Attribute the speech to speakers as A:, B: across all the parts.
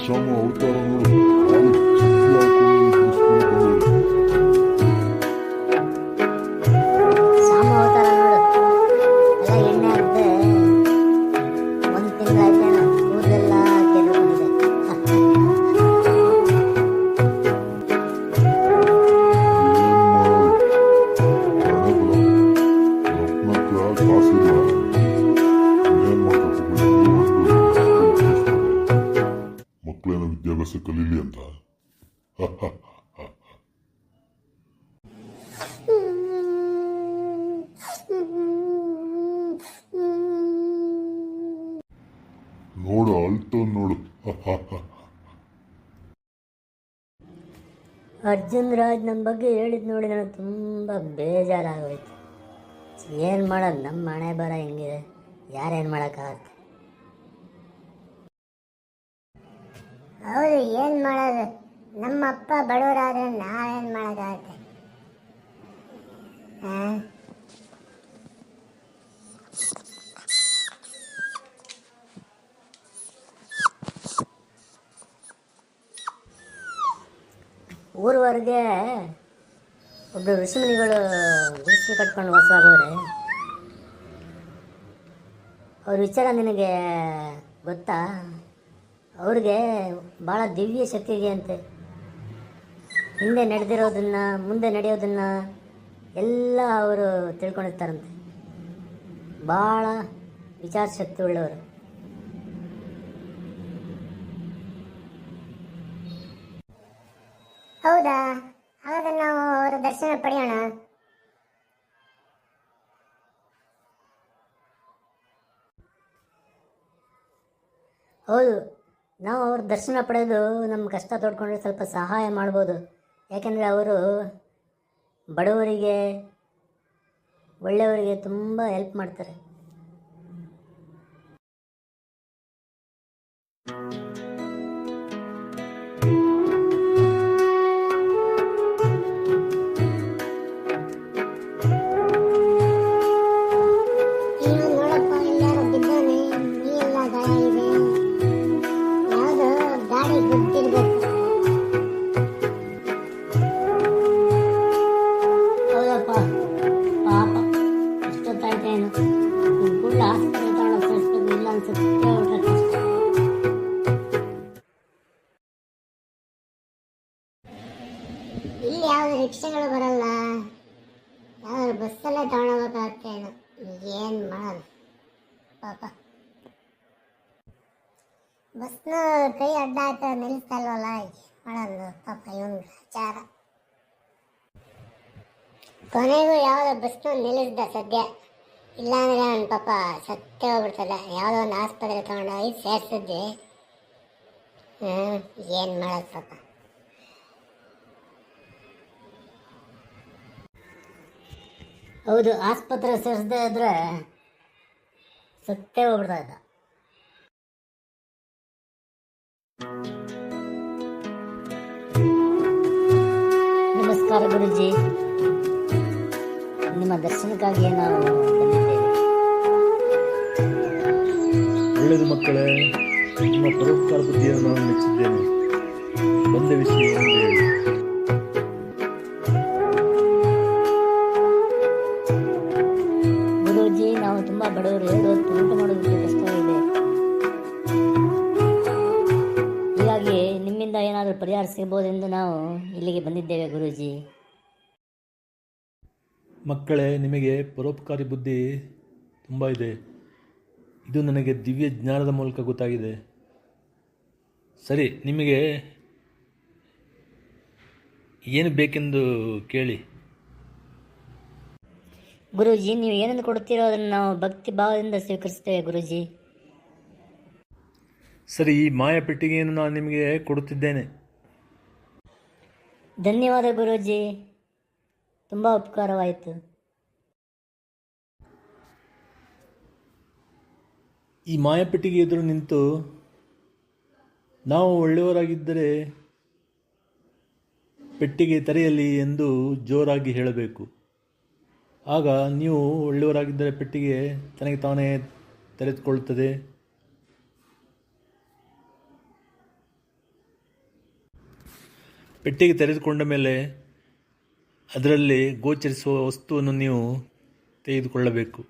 A: amamos.
B: Arjun Raj ನಮ್ಮ ಬಗ್ಗೆ ಹೇಳಿದ್ ನೋಡಿ ನನಗೆ ತುಂಬ ಬೇಜಾರಾಗೋಯ್ತು. ಏನು ಮಾಡೋದು? ನಮ್ಮ ಮನೆ ಬರ ಹೆಂಗಿದೆ? ಯಾರೇನು ಮಾಡೋಕ್ಕಾಗತ್ತೆ? ಹೌದು, ಏನು ಮಾಡೋದು? ನಮ್ಮ ಅಪ್ಪ ಬಡವರಾದ್ರೆ ನಾವೇನು ಮಾಡೋಕ್ಕಾಗತ್ತೆ? ಹಾಂ ಊರವರೆಗೆ ಒಬ್ಬ ಋಷಿಮುನಿಗಳು ಗುಡಿಸಲು ಕಟ್ಕೊಂಡು ವಾಸವಾಗವ್ರೆ ಅವ್ರ ವಿಚಾರ ನಿನಗೆ ಗೊತ್ತಾ? ಅವ್ರಿಗೆ ಭಾಳ ದಿವ್ಯ ಶಕ್ತಿ ಇದೆಯಂತೆ ಹಿಂದೆ ನಡೆದಿರೋದನ್ನು, ಮುಂದೆ ನಡೆಯೋದನ್ನು ಎಲ್ಲ ಅವರು ತಿಳ್ಕೊಂಡಿರ್ತಾರಂತೆ. ಭಾಳ ವಿಚಾರ ಶಕ್ತಿ ಉಳ್ಳವರು. ಹೌದಾ? ಹಾಗಾದ್ರೆ ನಾವು ಅವರ ದರ್ಶನ ಪಡೆಯೋಣ. ಹೌದು, ನಾವು ಅವ್ರ ದರ್ಶನ ಪಡೆದು ನಮ್ಮ ಕಷ್ಟ ತೋಡ್ಕೊಂಡ್ರೆ ಸ್ವಲ್ಪ ಸಹಾಯ ಮಾಡ್ಬೋದು. ಯಾಕೆಂದರೆ ಅವರು ಬಡವರಿಗೆ, ಒಳ್ಳೆಯವರಿಗೆ ತುಂಬ ಹೆಲ್ಪ್ ಮಾಡ್ತಾರೆ. ಪಾಪ.
C: ಬಸ್ನ ಕೈ ಅಡ್ಡ ಆಯ್ತು ನಿಲ್ತಾ ಇಲ್ವಲ್ಲ ಮಾಡೋದು ಪಾಪ ಇವನ್ ವಿಚಾರ. ಕೊನೆಗೂ ಯಾವುದೋ ಬಸ್ನ ನಿಲ್ಲಿಸ್ದ ಸದ್ಯ. ಇಲ್ಲಾಂದ್ರೆ ಅವನ ಪಾಪ ಸತ್ತೇ ಹೋಗ್ಬಿಡ್ತದೆ. ಯಾವುದೋ ಒಂದು ಆಸ್ಪತ್ರೆ ತಗೊಂಡೋಗಿ ಸೇರ್ಸಿದ್ವಿ. ಹ್ಮ್, ಏನು ಮಾಡೋದು ಪಾಪ.
B: ಹೌದು, ಆಸ್ಪತ್ರೆ ಸೇರಿಸದೇ ಇದ್ರೆ ಸತ್ತೇ ಹೋಗ್ಬಿಡ್ತಾ ಇದ್ದ ನಮಸ್ಕಾರ ಗುರುಜಿ. ನಿಮ್ಮ ದರ್ಶನಕ್ಕಾಗಿ ನಾವು
D: ಒಳ್ಳೆಯದು ಮಕ್ಕಳೇ, ನಿಮ್ಮ ಪರೋಪಕಾರ ಬುದ್ಧಿಯನ್ನು ನಾನು ಮೆಚ್ಚಿದ್ದೇನೆ. ಬಂದ ವಿಷಯ
B: ಏನಾದರೂ ಪರಿಹಾರ ಸಿಗಬಹುದೆಂದು ನಾವು ಇಲ್ಲಿಗೆ ಬಂದಿದ್ದೇವೆ ಗುರುಜಿ.
D: ಮಕ್ಕಳೇ ನಿಮಗೆ ಪರೋಪಕಾರಿ ಬುದ್ಧಿ ತುಂಬ ಇದೆ. ಇದು ನನಗೆ ದಿವ್ಯ ಜ್ಞಾನದ ಮೂಲಕ ಗೊತ್ತಾಗಿದೆ. ಸರಿ ನಿಮಗೆ ಏನು ಬೇಕೆಂದು ಕೇಳಿ.
B: ಗುರುಜಿ ನೀವು ಏನನ್ನು ಕೊಡ್ತೀರೋ ಅದನ್ನು ನಾವು ಭಕ್ತಿ ಭಾವದಿಂದ ಸ್ವೀಕರಿಸ್ತೇವೆ ಗುರುಜಿ.
D: ಸರಿ ಈ ಮಾಯ ಪೆಟ್ಟಿಗೆಯನ್ನು ನಾನು ನಿಮಗೆ ಕೊಡುತ್ತಿದ್ದೇನೆ.
B: ಧನ್ಯವಾದ ಗುರುಜಿ. ತುಂಬ ಉಪಕಾರವಾಯಿತು.
D: ಈ ಮಾಯಪೆಟ್ಟಿಗೆ ಎದುರು ನಿಂತು ನಾವು ಒಳ್ಳೆಯವರಾಗಿದ್ದರೆ ಪೆಟ್ಟಿಗೆ ತೆರೆಯಲಿ ಎಂದು ಜೋರಾಗಿ ಹೇಳಬೇಕು. ಆಗ ನೀವು ಒಳ್ಳೆಯವರಾಗಿದ್ದರೆ ಪೆಟ್ಟಿಗೆ ತನಗೆ ತಾನೇ ತೆರೆದುಕೊಳ್ಳುತ್ತದೆ. ಪೆಟ್ಟಿಗೆ ತೆರೆದುಕೊಂಡ ಮೇಲೆ ಅದರಲ್ಲಿ ಗೋಚರಿಸುವ ವಸ್ತುವನ್ನು ನೀವು ತೆಗೆದುಕೊಳ್ಳಬೇಕು.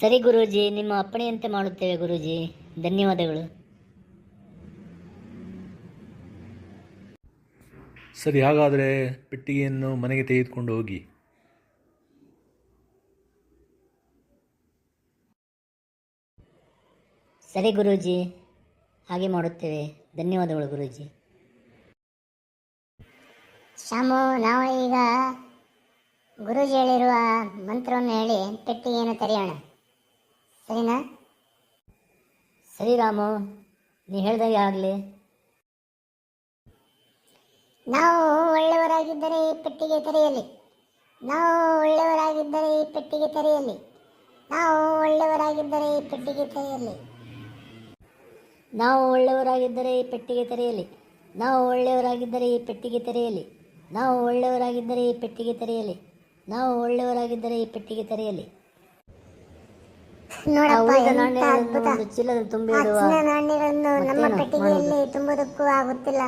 B: ಸರಿ ಗುರೂಜಿ ನಿಮ್ಮ ಅಪ್ಪಣೆಯಂತೆ ಮಾಡುತ್ತೇವೆ ಗುರೂಜಿ. ಧನ್ಯವಾದಗಳು.
D: ಸರಿ ಹಾಗಾದರೆ ಪೆಟ್ಟಿಗೆಯನ್ನು ಮನೆಗೆ ತೆಗೆದುಕೊಂಡು ಹೋಗಿ.
B: ಸರಿ ಗುರೂಜಿ ಹಾಗೆ ಮಾಡುತ್ತೇವೆ. ಧನ್ಯವಾದಗಳು ಗುರೂಜಿ.
C: ಶಾಮು ನಾವು ಈಗ ಗುರೂಜಿ ಹೇಳಿರುವ ಮಂತ್ರವನ್ನು ಹೇಳಿ ಪೆಟ್ಟಿಗೆಯನ್ನು ತೆರೆಯೋಣ. ಸರಿನಾ?
B: ಸರಿ ರಾಮು ನೀ ಹೇಳ್ದಾಗೆ ಆಗಲಿ.
C: ನಾವು ಒಳ್ಳೆಯವರಾಗಿದ್ದರೆ ಈ ಪೆಟ್ಟಿಗೆ ತೆರೆಯಲಿ. ನಾವು ಒಳ್ಳೆಯವರಾಗಿದ್ದರೆ ಈ ಪೆಟ್ಟಿಗೆ ತೆರೆಯಲಿ. ನಾವು ಒಳ್ಳೆಯವರಾಗಿದ್ದರೆ ಈ ಪೆಟ್ಟಿಗೆ ತೆರೆಯಲಿ.
B: ನಾವು ಒಳ್ಳೆಯವರಾಗಿದ್ದರೆ ಈ ಪೆಟ್ಟಿಗೆ ತೆರೆಯಲಿ. ನಾವು ಒಳ್ಳೆಯವರಾಗಿದ್ದರೆ ಈ ಪೆಟ್ಟಿಗೆ ತೆರೆಯಲಿ. ನಾವು ಒಳ್ಳೆಯವರಾಗಿದ್ದರೆ ಈ ಪೆಟ್ಟಿಗೆ ತೆರೆಯಲಿ. ನಾವು ಒಳ್ಳೆಯವರಾಗಿದ್ದರೆ ಈ ಪೆಟ್ಟಿಗೆ ತೆರೆಯಲಿ.
C: ಪೆಟ್ಟಿಗೆಯಲ್ಲಿ ತುಂಬುವುದಕ್ಕೂ ಆಗುತ್ತಿಲ್ಲ.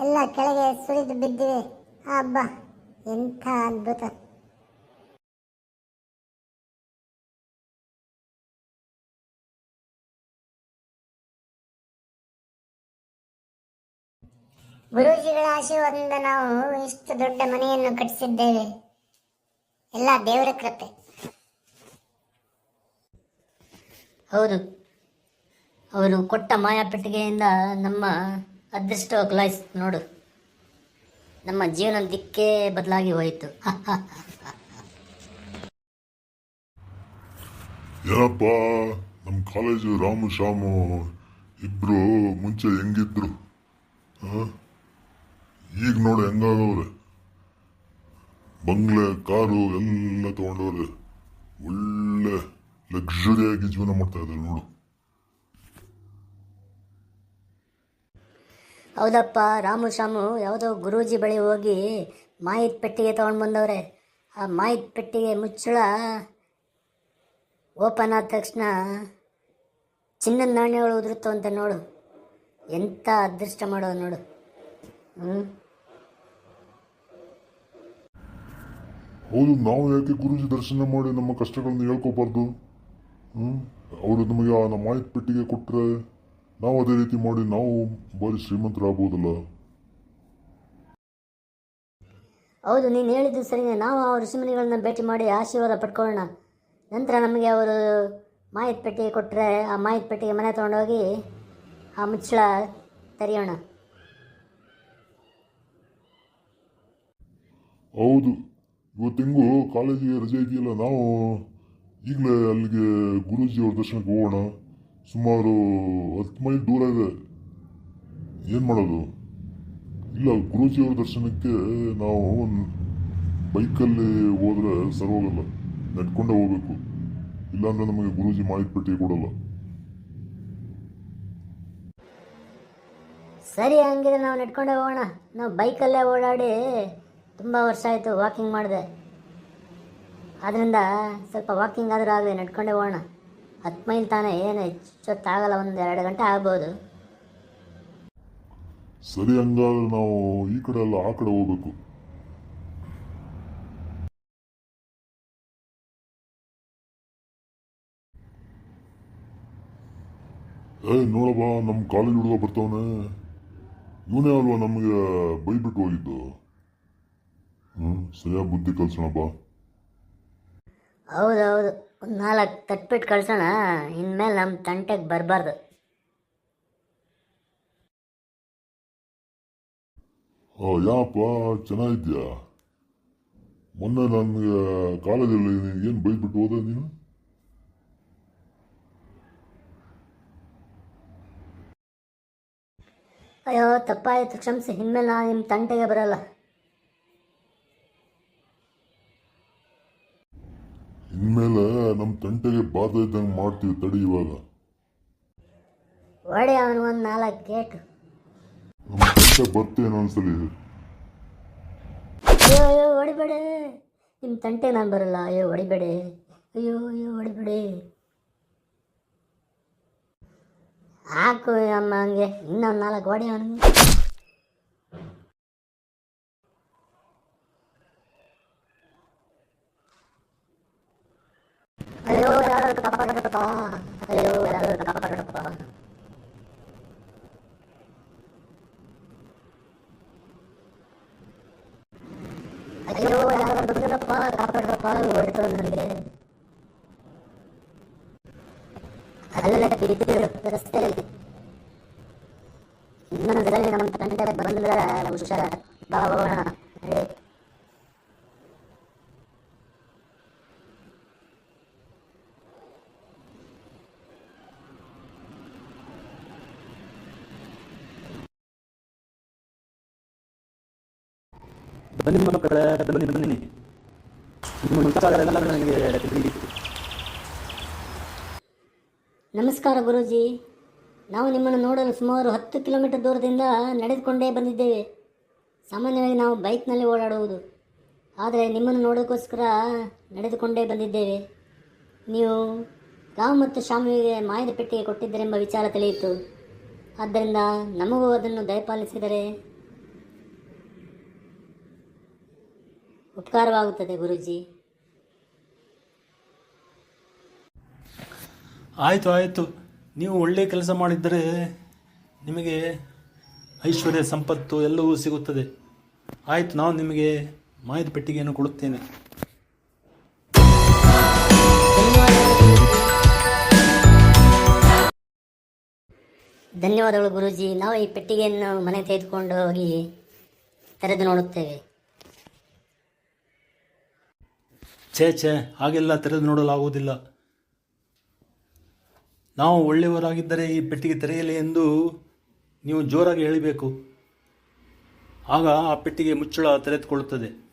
C: ಎಲ್ಲ ಕೆಳಗೆ ಸುರಿದು ಬಿದ್ದಿವೆ. ಹಬ್ಬ ಎಂಥ ಅದ್ಭುತ. ಗುರೂಜಿಗಳ ಆಶೀರ್ವಾದದಿಂದ ನಾವು ಇಷ್ಟು ದೊಡ್ಡ ಮನೆಯನ್ನು ಕಟ್ಟಿಸಿದ್ದೇವೆ. ಎಲ್ಲ ದೇವರ ಕೃಪೆ.
B: ಹೌದು. ಅವರು ಕೊಟ್ಟ ಮಾಯಾ ಪೆಟ್ಟಿಗೆಯಿಂದ ನಮ್ಮ ಅದೃಷ್ಟ ಕ್ಲೈಸ್ ನೋಡು. ನಮ್ಮ ಜೀವನ ದಿಕ್ಕೇ ಬದಲಾಗಿ ಹೋಯಿತು.
E: ಏನಪ್ಪ? ನಮ್ಮ ಕಾಲೇಜು ರಾಮು ಶಾಮು ಇಬ್ರು ಮುಂಚೆ ಹೆಂಗಿದ್ರು? ಆ? ಈಗ ನೋಡಿ ಹೆಂಗಾಗವ್ರೆ ಬಂಗ್ಲೆ, ಕಾರು ಎಲ್ಲ ತಗೊಂಡವ್ರೆ. ಒಳ್ಳೆ ಲಕ್ಸುರಿಯಾಗಿ ಜೀವನ ಮಾಡ್ತಾ ಇದ್ದಾರೆ ನೋಡು.
B: ಹೌದಪ್ಪ, ರಾಮು, ಶಾಮು, ಯಾವುದೋ ಗುರೂಜಿ ಬಳಿ ಹೋಗಿ ಮಾಹಿತಿ ಪೆಟ್ಟಿಗೆ ತೊಗೊಂಡು ಬಂದವ್ರೆ. ಆ ಮಾಹಿತಿ ಪೆಟ್ಟಿಗೆ ಮುಚ್ಚಳ ಓಪನ್ ಆದ ತಕ್ಷಣ ಚಿನ್ನದ ನಾಣ್ಯಗಳು ಉದುರುತ್ತವಂತೆ ನೋಡು. ಎಂಥ ಅದೃಷ್ಟ ಮಾಡೋದು ನೋಡು. ಹ್ಞೂ
E: ಹೌದು ನಾವು ಯಾಕೆ ಗುರುಜಿ ದರ್ಶನ ಮಾಡಿ ನಮ್ಮ ಕಷ್ಟಗಳನ್ನು ಹೇಳ್ಕೋಬಾರ್ದು? ಹ್ಮ್? ಅವರು ನಮಗೆ ಆ ನಮ್ಮ ಮಾಹಿತಿ ಪೆಟ್ಟಿಗೆ ಕೊಟ್ಟರೆ ನಾವು ಅದೇ ರೀತಿ ಮಾಡಿ ನಾವು ಬಾರಿ ಶ್ರೀಮಂತರಾಗ್ಬೋದಲ್ಲ?
B: ಹೌದು ನೀನು ಹೇಳಿದ್ದು ಸರಿನೇ. ನಾವು ಆ ಋಷಿಮುನಿಗಳನ್ನ ಭೇಟಿ ಮಾಡಿ ಆಶೀರ್ವಾದ ಪಡ್ಕೊಳ್ಳೋಣ. ನಂತರ ನಮಗೆ ಅವರು ಮಾಹಿತಿ ಪೆಟ್ಟಿಗೆ ಕೊಟ್ಟರೆ ಆ ಮಾಹಿತಿ ಪೆಟ್ಟಿಗೆ ಮನೆ ತೊಗೊಂಡೋಗಿ ಆ ಮುಚ್ಚಳ ತೆರೆಯೋಣ.
E: ಹೌದು. ಇವತ್ತಿಂಗು ಕಾಲೇಜಿಗೆ ರಜೆ ಇದೆಯಲ್ಲ ನಾವು ಈಗಲೇ ಅಲ್ಲಿಗೆ ಗುರೂಜಿಯವ್ರ ದರ್ಶನಕ್ಕೆ ಹೋಗೋಣ. ಸುಮಾರು ಹತ್ತು ಮೈಲ್ ದೂರ ಇದೆ. ಏನು ಮಾಡೋದು? ಇಲ್ಲ ಗುರೂಜಿಯವ್ರ ದರ್ಶನಕ್ಕೆ ನಾವು ಬೈಕಲ್ಲಿ ಹೋದರೆ ಸರಿ ಹೋಗಲ್ಲ. ನಡ್ಕೊಂಡೇ ಹೋಗ್ಬೇಕು. ಇಲ್ಲಾಂದ್ರೆ ನಮಗೆ ಗುರೂಜಿ ಮಾಹಿತಿ ಪೆಟ್ಟಿಗೆ ಕೊಡಲ್ಲ.
B: ಸರಿ, ಹಂಗಿದ್ರೆ ನಾವು ನಡ್ಕೊಂಡೇ ಹೋಗೋಣ. ನಾವು ಬೈಕಲ್ಲೇ ಓಡಾಡಿ ತುಂಬ ವರ್ಷ ಆಯಿತು ವಾಕಿಂಗ್ ಮಾಡಿದೆ. ಆದ್ದರಿಂದ ಸ್ವಲ್ಪ ವಾಕಿಂಗ್ ಆದರೂ ಆಗಲಿ, ನಡ್ಕೊಂಡೆ ಹೋಗೋಣ. ಹತ್ತು ಮೈಲ್ ತಾನೇ, ಏನು ಹೆಚ್ಚೊತ್ತಾಗಲ್ಲ ಒಂದು ಎರಡು ಗಂಟೆ ಆಗ್ಬೋದು.
E: ಸರಿ ಹಂಗಾದ್ರೆ ನಾವು ಈ ಕಡೆ ಅಲ್ಲ ಆ ಕಡೆ ಹೋಗ್ಬೇಕು. ಏ ನೋಡಪ್ಪ ನಮ್ಮ ಕಾಲೇಜ್ ಹುಡುಗ ಬರ್ತಾವನೆ. ಇವನೇ ಅಲ್ವಾ ನಮಗೆ ಬೈಬಿಟ್ಟು ಹೋಗಿದ್ದು? ಹ್ಞೂ ಸರಿಯಾಗಿ ಬುದ್ಧಿ ಕಲ್ಸೋಣ
B: ಹೌದು ಹೌದು ಒಂದು ನಾಲ್ಕು ತಟ್ಬಿಟ್ಟು ಕಳ್ಸೋಣ ಇನ್ಮೇಲೆ ನಮ್ಮ ತಂಟೆಗೆ ಬರಬಾರ್ದು.
E: ಓ ಯಾಪ ಚೆನ್ನಾಗಿದ್ಯಾ ಮೊನ್ನೆ ನನಗೆ ಕಾಲೇಜಲ್ಲಿ ಏನು ಬೈದ್ಬಿಟ್ಟು ಹೋದೆ ನೀನು?
B: ಅಯ್ಯೋ ತಪ್ಪಾಯಿತು ಕ್ಷಮಿಸಿ ಇನ್ಮೇಲೆ ನಾನು ನಿಮ್ಮ ತಂಟೆಗೆ ಬರಲ್ಲ.
E: ಇನ್ಮೇಲೆ ನಮ್ಮ ತಂಟೆಗೆ ಬಾಧ ಇದ್ದಂಗೆ ಮಾಡ್ತೀವಿ ತಡಿ ಇವಾಗ.
B: ಒಡೆ ಅವನು ಒಂದು ನಾಲ್ಕು ಗೇಟ್.
E: ನಮ್ಮ ತಂಟೆ ಬರ್ತೇನೆ ಒಂದ್ಸಲಿ
B: ಅಯ್ಯೋ ಅಯ್ಯೋ ಹೊಡಿಬೇಡಿ. ನಿಮ್ಮ ತಂಟೆ ನಾನು ಬರಲ್ಲ. ಅಯ್ಯೋ ಹೊಡಿಬೇಡಿ. ಅಯ್ಯೋ ಅಯ್ಯೋ ಹೊಡಿಬೇಡಿ. ಹಾಕು ಅಮ್ಮ ಹಂಗೆ. ಇನ್ನೊಂದು ನಾಲ್ಕು ಹೊಡಿ ಅವನಿಗೆ. ಬಂದಿರಪ್ಪ ಕಾಪಾಡ್ರಪ್ಪ ಹೊಡಿತು ನನಗೆ ಅಲ್ಲೇ ಬಿದ್ದಿರು ರಸ್ತೆಯಲ್ಲಿ ಇನ್ನೊಂದ್ಸಲಿ ನಮ್ಮ ತಂದೆ ಬಂದ್ರೆ ಹುಷಾರ ಬಾ
D: ಮಕ್ಕಳೇ ನಿಮ್ಮ ತಿಳಿಯಿತು
B: ನಮಸ್ಕಾರ ಗುರೂಜಿ. ನಾವು ನಿಮ್ಮನ್ನು ನೋಡಲು ಸುಮಾರು ಹತ್ತು ಕಿಲೋಮೀಟರ್ ದೂರದಿಂದ ನಡೆದುಕೊಂಡೇ ಬಂದಿದ್ದೇವೆ. ಸಾಮಾನ್ಯವಾಗಿ ನಾವು ಬೈಕ್ನಲ್ಲಿ ಓಡಾಡುವುದು. ಆದರೆ ನಿಮ್ಮನ್ನು ನೋಡೋಕ್ಕೋಸ್ಕರ ನಡೆದುಕೊಂಡೇ ಬಂದಿದ್ದೇವೆ. ನೀವು ರಾಮ್ ಮತ್ತು ಶಾಮುವಿಗೆ ಮಾಯದ ಪೆಟ್ಟಿಗೆ ಕೊಟ್ಟಿದ್ದರೆಂಬ ವಿಚಾರ ತಿಳಿಯಿತು. ಆದ್ದರಿಂದ ನಮಗೂ ಅದನ್ನು ದಯಪಾಲಿಸಿದರೆ ಉಪಕಾರವಾಗುತ್ತದೆ ಗುರುಜಿ.
F: ಆಯಿತು ಆಯಿತು. ನೀವು ಒಳ್ಳೆಯ ಕೆಲಸ ಮಾಡಿದ್ದರೆ ನಿಮಗೆ ಐಶ್ವರ್ಯ ಸಂಪತ್ತು ಎಲ್ಲವೂ ಸಿಗುತ್ತದೆ. ಆಯಿತು ನಾವು ನಿಮಗೆ ಮಾಹಿತಿ ಪೆಟ್ಟಿಗೆಯನ್ನು ಕೊಡುತ್ತೇನೆ.
B: ಧನ್ಯವಾದಗಳು ಗುರೂಜಿ. ನಾವು ಈ ಪೆಟ್ಟಿಗೆಯನ್ನು ಮನೆ ತೆಗೆದುಕೊಂಡು ಹೋಗಿ ತೆರೆದು ನೋಡುತ್ತೇವೆ.
F: ಛೇ ಛೇ, ಹಾಗೆಲ್ಲ ತೆರೆದು ನೋಡಲಾಗುವುದಿಲ್ಲ. ನಾವು ಒಳ್ಳೆಯವರಾಗಿದ್ದರೆ ಈ ಪೆಟ್ಟಿಗೆ ತೆರೆಯಲಿ ಎಂದು ನೀವು ಜೋರಾಗಿ ಹೇಳಬೇಕು. ಆಗ ಆ ಪೆಟ್ಟಿಗೆ ಮುಚ್ಚಳ ತೆರೆದುಕೊಳ್ಳುತ್ತದೆ.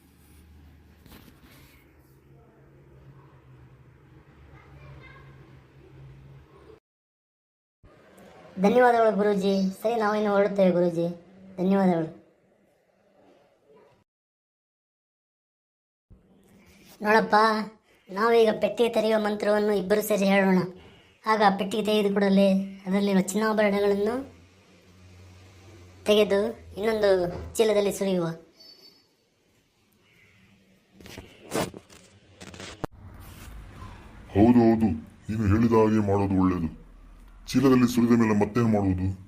B: ಧನ್ಯವಾದಗಳು ಗುರುಜಿ. ಸರಿ ನಾವು ಇನ್ನು ಹೊರಡುತ್ತೇವೆ ಗುರುಜಿ. ಧನ್ಯವಾದಗಳು. ನೋಡಪ್ಪ, ನಾವೀಗ ಪೆಟ್ಟಿಗೆ ತೆರೆಯುವ ಮಂತ್ರವನ್ನು ಇಬ್ಬರು ಸೇರಿ ಹೇಳೋಣ. ಆಗ ಪೆಟ್ಟಿಗೆ ತೆಗೆದು ತೆಗೆದುಕೊಡಲೇ ಅದರಲ್ಲಿರುವ ಚಿನ್ನಾಭರಣಗಳನ್ನು ತೆಗೆದು ಇನ್ನೊಂದು ಚೀಲದಲ್ಲಿ ಸುರಿಯುವ.
E: ಹೌದು ಹೌದು. ನೀನು ಹೇಳಿದ ಹಾಗೆ ಮಾಡೋದು ಒಳ್ಳೆಯದು ಚೀಲದಲ್ಲಿ ಸುರಿದ ಮೇಲೆ ಮತ್ತೇನು ಮಾಡುವುದು?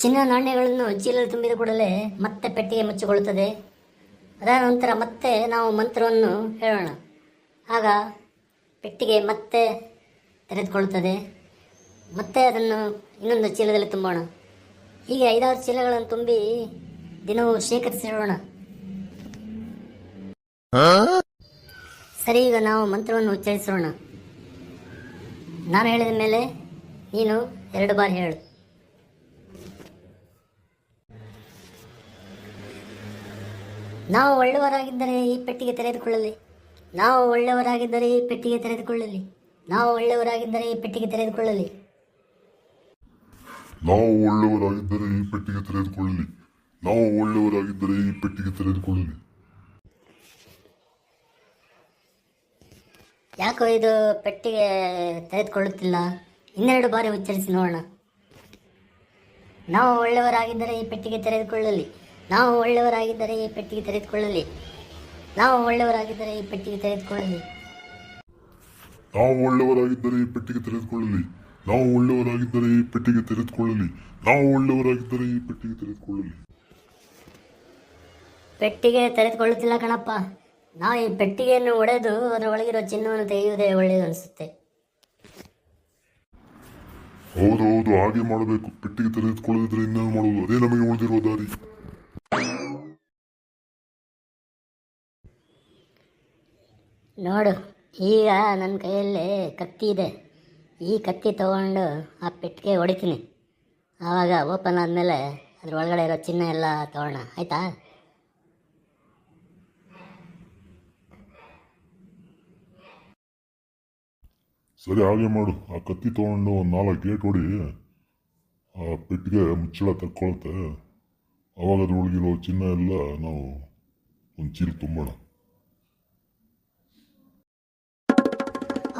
B: ಚಿನ್ನ ನಾಣ್ಯಗಳನ್ನು ಚೀಲದಲ್ಲಿ ತುಂಬಿದ ಕೂಡಲೇ ಮತ್ತೆ ಪೆಟ್ಟಿಗೆ ಮುಚ್ಚಿಕೊಳ್ಳುತ್ತದೆ. ಅದಾದ ನಂತರ ಮತ್ತೆ ನಾವು ಮಂತ್ರವನ್ನು ಹೇಳೋಣ. ಆಗ ಪೆಟ್ಟಿಗೆ ಮತ್ತೆ ತೆರೆದುಕೊಳ್ಳುತ್ತದೆ. ಮತ್ತೆ ಅದನ್ನು ಇನ್ನೊಂದು ಚೀಲದಲ್ಲಿ ತುಂಬೋಣ. ಹೀಗೆ ಐದಾರು ಚೀಲಗಳನ್ನು ತುಂಬಿ ದಿನವೂ ಶೇಖರಿಸಿಡೋಣ. ಸರಿ, ಈಗ ನಾವು ಮಂತ್ರವನ್ನು ಉಚ್ಚರಿಸೋಣ. ನಾನು ಹೇಳಿದ ಮೇಲೆ ನೀನು ಎರಡು ಬಾರಿ ಹೇಳು. ನಾವು ಒಳ್ಳೆಯವರಾಗಿದ್ದರೆ ಈ ಪೆಟ್ಟಿಗೆ ತೆರೆದುಕೊಳ್ಳಲಿ. ನಾವು ಒಳ್ಳೆಯವರಾಗಿದ್ದರೆ ಈ ಪೆಟ್ಟಿಗೆ ತೆರೆದುಕೊಳ್ಳಲಿ. ನಾವು ಒಳ್ಳೆಯವರಾಗಿದ್ದರೆ ಈ ಪೆಟ್ಟಿಗೆ ತೆರೆದುಕೊಳ್ಳಲಿ.
E: ನಾವು ಒಳ್ಳೆಯವರಾಗಿದ್ದರೆ ಈ ಪೆಟ್ಟಿಗೆ ತೆರೆದುಕೊಳ್ಳಲಿ. ನಾವು ಒಳ್ಳೆಯವರಾಗಿದ್ದರೆ ಈ ಪೆಟ್ಟಿಗೆ ತೆರೆದುಕೊಳ್ಳಲಿ.
B: ಯಾಕೋ ಇದು ಪೆಟ್ಟಿಗೆ ತೆರೆದುಕೊಳ್ಳುತ್ತಿಲ್ಲ? ಇನ್ನೆರಡು ಬಾರಿ ಉಚ್ಚರಿಸಿ ನೋಡೋಣ. ನಾವು ಒಳ್ಳೆಯವರಾಗಿದ್ದರೆ ಈ ಪೆಟ್ಟಿಗೆ ತೆರೆದುಕೊಳ್ಳಲಿ. ನಾವು ಒಳ್ಳೆಯವರಾಗಿದ್ದರೆ ಈ ಪೆಟ್ಟಿಗೆ ತೆರೆದುಕೊಳ್ಳಲಿ. ನಾವು ಒಳ್ಳೆಯವರಾಗಿದ್ದರೆ ಈ ಪೆಟ್ಟಿಗೆ ತೆರೆದುಕೊಳ್ಳಲಿ.
E: ನಾವು ಒಳ್ಳೆಯವರಾಗಿದ್ದರೆ ಈ ಪೆಟ್ಟಿಗೆ ತೆರೆದುಕೊಳ್ಳಲಿ. ನಾವು ಒಳ್ಳೆಯವರಾಗಿದ್ದರೆ ಈ ಪೆಟ್ಟಿಗೆ ತೆರೆದುಕೊಳ್ಳಲಿ. ನಾವು ಒಳ್ಳೆಯವರಾಗಿದ್ದರೆ ಈ ಪೆಟ್ಟಿಗೆ ತೆರೆದುಕೊಳ್ಳಲಿ.
B: ಪೆಟ್ಟಿಗೆ ತೆರೆದುಕೊಳ್ಳುತ್ತಿಲ್ಲ ಕಣಪ್ಪ. ನಾವು ಈ ಪೆಟ್ಟಿಗೆಯನ್ನು ಒಡೆದು ಅದರ ಒಳಗಿರೋ ಚಿನ್ನವನ್ನು ತೆಗೆಯುವುದೇ ಒಳ್ಳೆಯದು ಅನಿಸುತ್ತೆ.
E: ಹೌದು ಹೌದು ಹಾಗೆ ಮಾಡಬೇಕು. ಪೆಟ್ಟಿಗೆ ತೆರೆದುಕೊಳ್ಳದಿದ್ರೆ ಇನ್ನೇನು ಮಾಡೋದು ಅದೇ ನಮಗೆ ಉಳಿದಿರುವ ದಾರಿ.
B: ನೋಡು ಈಗ ನನ್ನ ಕೈಯಲ್ಲಿ ಕತ್ತಿ ಇದೆ. ಈ ಕತ್ತಿ ತಗೊಂಡು ಆ ಪೆಟ್ಟಿಗೆ ಹೊಡಿತೀನಿ. ಆವಾಗ ಓಪನ್ ಆದಮೇಲೆ ಅದ್ರ ಒಳಗಡೆ ಇರೋ ಚಿನ್ನ ಎಲ್ಲ ತಗೋಣ, ಆಯಿತಾ?
E: ಸರಿ, ಹಾಗೆ ಮಾಡು. ಆ ಕತ್ತಿ ತಗೊಂಡು ಒಂದು ನಾಲ್ಕು ಗೇಟ್ ಹೊಡಿ. ಆ ಪೆಟ್ಟಿಗೆ ಮುಚ್ಚಳ ತಕ್ಕೊಳುತ್ತೆ. ಅವಾಗ ಅದ್ರೊಳಗಿರೋ ಚಿನ್ನ ಎಲ್ಲ ನಾವು ಒಂದು ಚೀಲ ತುಂಬೋಣ.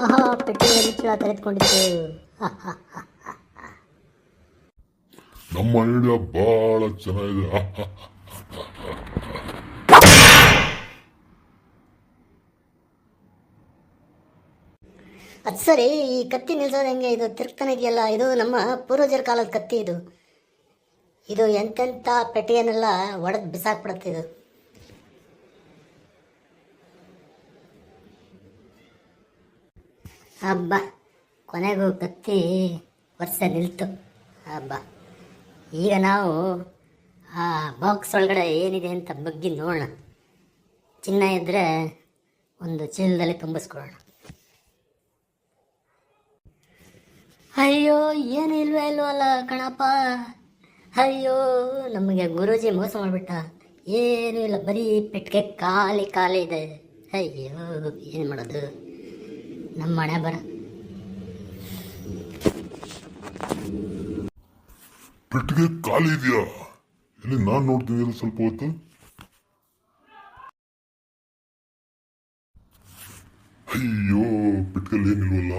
B: ಆಹಾ ತೆರೆದುಕೊಂಡಿತ್ತು
E: ನಮ್ಮ ಐಡಿಯಾ ಬಹಳ ಚೆನ್ನಾಗಿದೆ.
B: ಅದು ಸರಿ ಈ ಕತ್ತಿ ನಿಲ್ಸೋದು ಹೆಂಗೆ? ಇದು ತಿರ್ಗ್ತಾನೆ ಇದೆಯಲ್ಲ ಇದು ನಮ್ಮ ಪೂರ್ವಜರ ಕಾಲದ ಕತ್ತಿ ಇದು. ಇದು ಎಂತೆಂಥ ಪೆಟ್ಟಿಗೆನೆಲ್ಲ ಒಡೆದು ಬಿಸಾಕ್ಬಿಡುತ್ತೆ ಇದು. ಹಬ್ಬ. ಕೊನೆಗೂ ಕತ್ತಿ ವರ್ಷ ನಿಲ್ತು. ಹಬ್ಬ. ಈಗ ನಾವು ಆ ಬಾಕ್ಸ್ ಒಳಗಡೆ ಏನಿದೆ ಅಂತ ಬಗ್ಗಿ ನೋಡೋಣ. ಚಿನ್ನ ಇದ್ದರೆ ಒಂದು ಚೀಲದಲ್ಲಿ ತುಂಬಿಸ್ಕೊಳ್ಳೋಣ. ಅಯ್ಯೋ ಏನು ಇಲ್ವೇ ಇಲ್ವಲ್ಲ ಕಣಪ್ಪ. ಅಯ್ಯೋ, ನಮಗೆ ಗುರೂಜಿ ಮೋಸ ಮಾಡಿಬಿಟ್ಟ. ಏನೂ ಇಲ್ಲ, ಬರೀ ಪೆಟ್ಟಿಗೆ ಖಾಲಿ ಖಾಲಿ ಇದೆ. ಅಯ್ಯೋ, ಏನು ಮಾಡೋದು? ನಮ್ಮ ಮನೆ ಬರ.
E: ಪೆಟ್ಟಿಗೆ ಖಾಲಿ ಇದೆಯಾ? ಇಲ್ಲಿ ನಾನು ನೋಡ್ತೀನಿ ಸ್ವಲ್ಪ ಹೊತ್ತು. ಅಯ್ಯೋ ಪೆಟ್ಟಿಗೆಲ್ಲಿ ಏನಿಲ್ವಲ್ಲ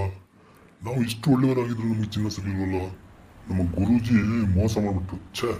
E: ನಾವು ಇಷ್ಟು ಒಳ್ಳೆಯವರಾಗಿದ್ರು ನಮಗೆ ಚಿನ್ನ ಸಿಗಲಿಲ್ವಲ್ಲ? ನಮ್ಮ ಗುರೂಜಿ ಮೋಸ ಮಾಡ್ಬಿಟ್ರು, ಛೇ.